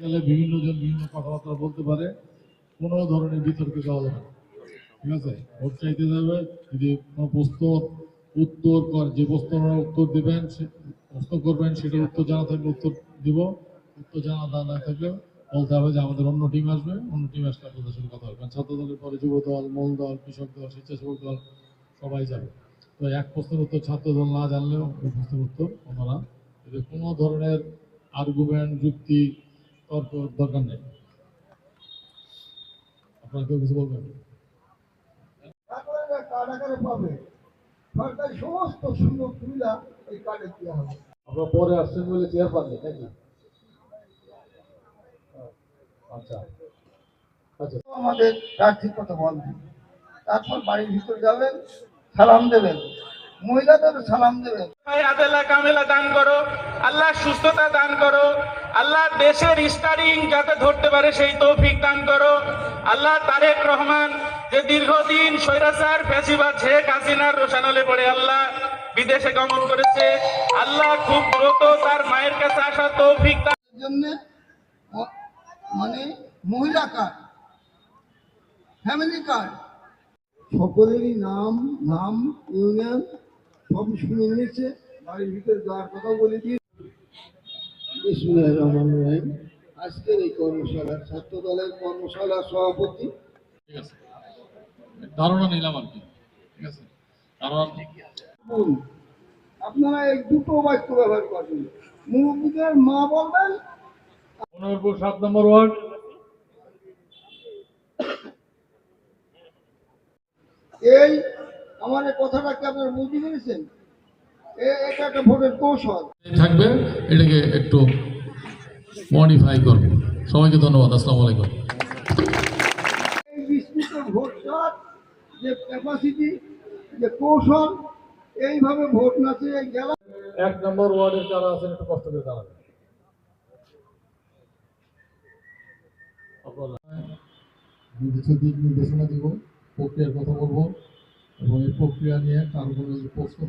গেলে বিভিন্ন জন বিভিন্ন কথাবার্তা বলতে পারে, কোনো ধরনের বিতর্কে যাওয়া যাবে ঠিক আছে? ভোট চাইতে যাবে, যদি কোনো প্রশ্ন উত্তর কর- যে প্রশ্ন উত্তর দেবেন প্রশ্ন করবেন, সেটার উত্তর জানা থাকলে উত্তর দিব। উত্তর জানা না না থাকলে বলতে হবে যে আমাদের অন্য টিম আসবে, অন্য টিম আসলে আপনাদের সাথে কথা হবে। ছাত্র দলের পরে যুব দল মূল দল কৃষক দল, স্বেচ্ছাসেবক দল সবাই যাবে। তো এক প্রশ্নের উত্তর ছাত্র দল না জানলেও ওই প্রশ্নের উত্তর ওনারা কোনো ধরনের আর্গুমেন্ট যুক্তি তর্ক দরকার নেই। আপনারা কেউ কিছু বলবেন? তারপরে এরা কার্ড আকারে পাবে। সরকারি সমস্ত সুযোগ সুবিধা এই কার্ডে দেওয়া হবে। আমরা পরে আসছেন বলে চেয়ার পাননি নাকি? আচ্ছা। আচ্ছা। আমাদের প্রার্থীর কথা বলবেন। তারপর বাড়ির ভিতরে যাবেন সালাম দেবেন। মহিলাদের সালাম দেবেন। ভাই আদেলা কামেলা দান করো আল্লাহ সুস্থতা দান করো আল্লাহ দেশের স্টারিং যাতে ধরতে পারে সেই তৌফিক দান করো। আল্লাহ তারেক রহমান যে দীর্ঘদিন স্বৈরাচার ফ্যাসিবাদ শেখ হাসিনার রোশানলে পড়ে আল্লাহ বিদেশে গমন করেছে। আল্লাহ খুব দ্রুত তার মায়ের কাছে আসার তৌফিক জন্য মানে মহিলা কার্ড ফ্যামিলি কার্ড। সকলেরই নাম নাম ইউনিয়ন সব শুনে নিয়েছে বাড়ির ভিতরে যাওয়ার কথা বলে দিয়ে বিসমুল্লাহ রহমান রহিম। আজকের এই কর্মশালা ছাত্র দলের কর্মশালার সভাপতি। ঠিক আছে। ধারণা নিলাম আর কি। ঠিক আছে। কারণ আপনারা এই দুটো বাক্য ব্যবহার করবেন। মুরব্বীদের মা বলবেন। পনেরোপুর সাত নম্বর ওয়ার্ড। এই আমার এই কথাটা কি আপনারা বুঝতে পেরেছেন? এটা একটা ভোটের কৌশল। থাকবে এটাকে একটু মডিফাই করব। সবাইকে ধন্যবাদ আসসালামু আলাইকুম। এই বিস্তৃত ভোটটার যে ক্যাপাসিটি যে কৌশল এইভাবে ভোট নাচে গেলা এক নম্বর ওয়ার্ডের যারা আছেন একটু কষ্ট করে দাঁড়াবেন কিছু দিক নির্দেশনা দিব প্রক্রিয়ার কথা বলব। এবং এই প্রক্রিয়া নিয়ে কারও কোনো যদি প্রশ্ন।